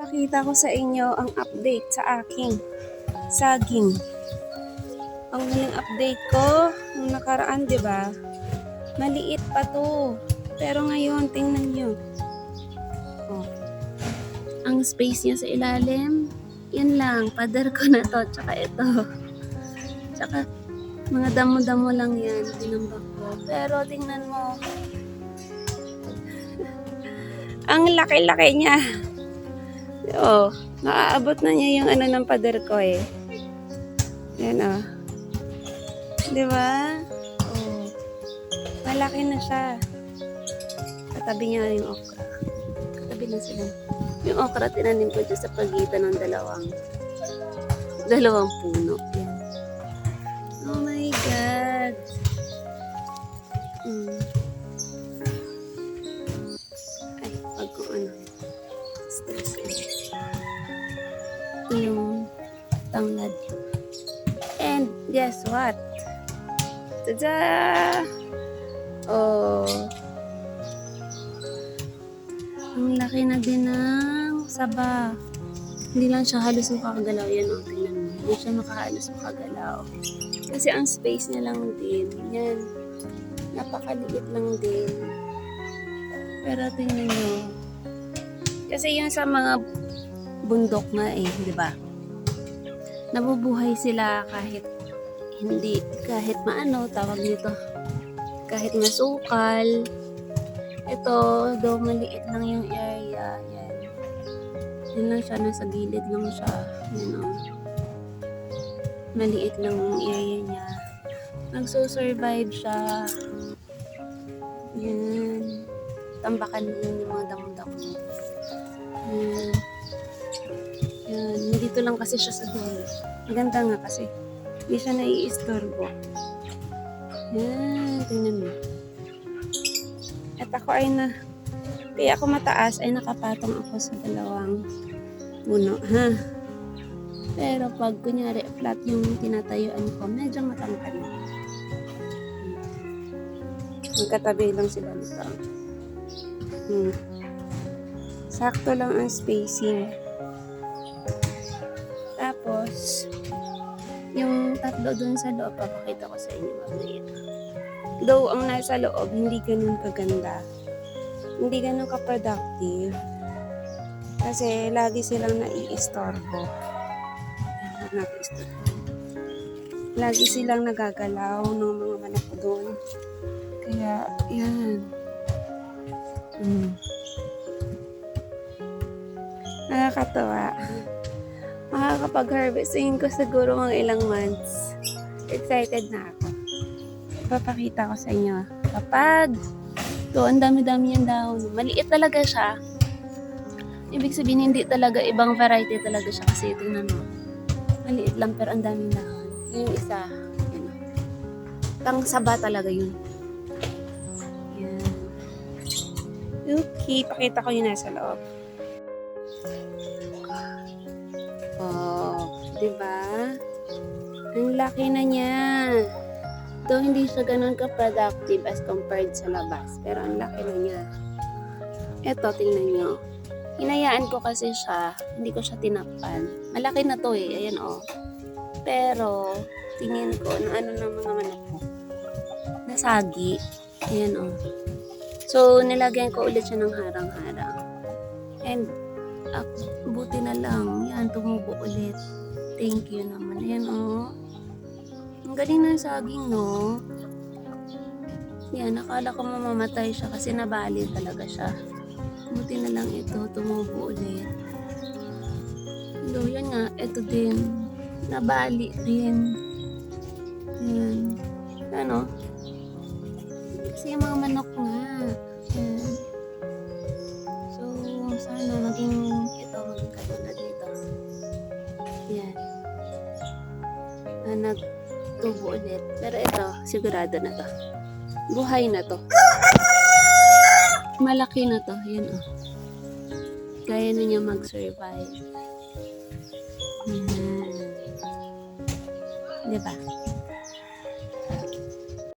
Ipapakita ko sa inyo ang update sa aking saging. Ang huling update ko, nung nakaraan, di ba? Maliit pa to. Pero ngayon, tingnan nyo. Oh. Ang space niya sa ilalim, yan lang. Pader ko na to, tsaka ito. Tsaka, mga damo-damo lang yan, tinambak ko. Pero tingnan mo, ang laki-laki niya. Oh, maaabot na niya yung ano ng pader ko eh. Yan oh. Di ba? Oh. Malaki na siya. Katabi niya yung okra. Katabi na sila. Yung okra tinanim ko dyan sa pagitan ng dalawang dalawang puno. Yan. Oh my God. Mm. Tanglad. And guess what? Tada! Oh. Ang laki na din ng saba. Hindi lang siya halos makakagalaw. Yan o, tingnan mo. Hindi siya makahalos makagalaw. Kasi ang space niya lang din. Yan. Napakaliit lang din. Pero tingnan nyo. Kasi yung sa mga bundok nga eh, di ba? Nabubuhay sila kahit hindi, kahit maano, tawag nito, kahit masukal. Ito, daw maliit lang yung area. Yan. Yan lang siya, nasa gilid lang siya. Yan o. Maliit lang yung area niya. Nagsusurvive siya. Yan. Tambakan lang yung mga damo-damo. Nandito lang kasi siya sa dulo. Maganda nga kasi. Hindi siya naiistorbo. Yan. Tingnan mo. At ako ay na, kaya ako mataas ay nakapatong ako sa dalawang puno, ha? Pero pag kunyari flat yung tinatayuan ko, medyo matangkad na. Magkatabi lang sila nito. Hmm. Sakto lang ang spacing. Tatlo dun sa loob, papakita ko sa inyo mamaya. Though ang nasa loob, hindi ganun kaganda. Hindi ganun ka-productive. Kasi lagi silang nai-istorbo. Lagi silang nagagalaw ng mga manok doon. Kaya, yan. Mm. Nakakatawa. Makakapag-harvesting ko siguro mga ilang months. Excited na ako papakita ko sa inyo. Kapag to, ang dami-dami yung dahon. Maliit talaga siya. Ibig sabihin, hindi talaga ibang variety talaga siya kasi tingnan mo. Maliit lang pero ang daming dahon. Yung isa, yun. Pang saba talaga yun. Yan. Okay, pakita ko yung nasa loob. Ang laki na niya. Though hindi siya ganun ka-productive as compared sa labas. Pero ang laki na niya. Eto, tingnan nyo. Hinayaan ko kasi siya. Hindi ko siya tinakpan. Malaki na to eh. Ayan oh. Pero, tingin ko na ano ng mga manok ko. Nasagi. Ayan oh. So, nilagyan ko ulit siya ng harang-harang. And, ah, buti na lang. Yan, tumubo ulit. Thank you naman. Ayan oh. Ang galing ng saging, no? Yan, nakala ko mamamatay siya kasi nabali talaga siya. Buti na lang ito, tumubo ulit. So, yan nga, ito din. Nabali din. Yan. Ano? Kasi yung mga manok nga. Yan. So, sana maging ito, maging katulad nito. Yan. Na nag tubo ulit. Pero ito, sigurado na to. Buhay na to. Malaki na to. Yan o. Kaya na niya mag-survive. Yan. Diba?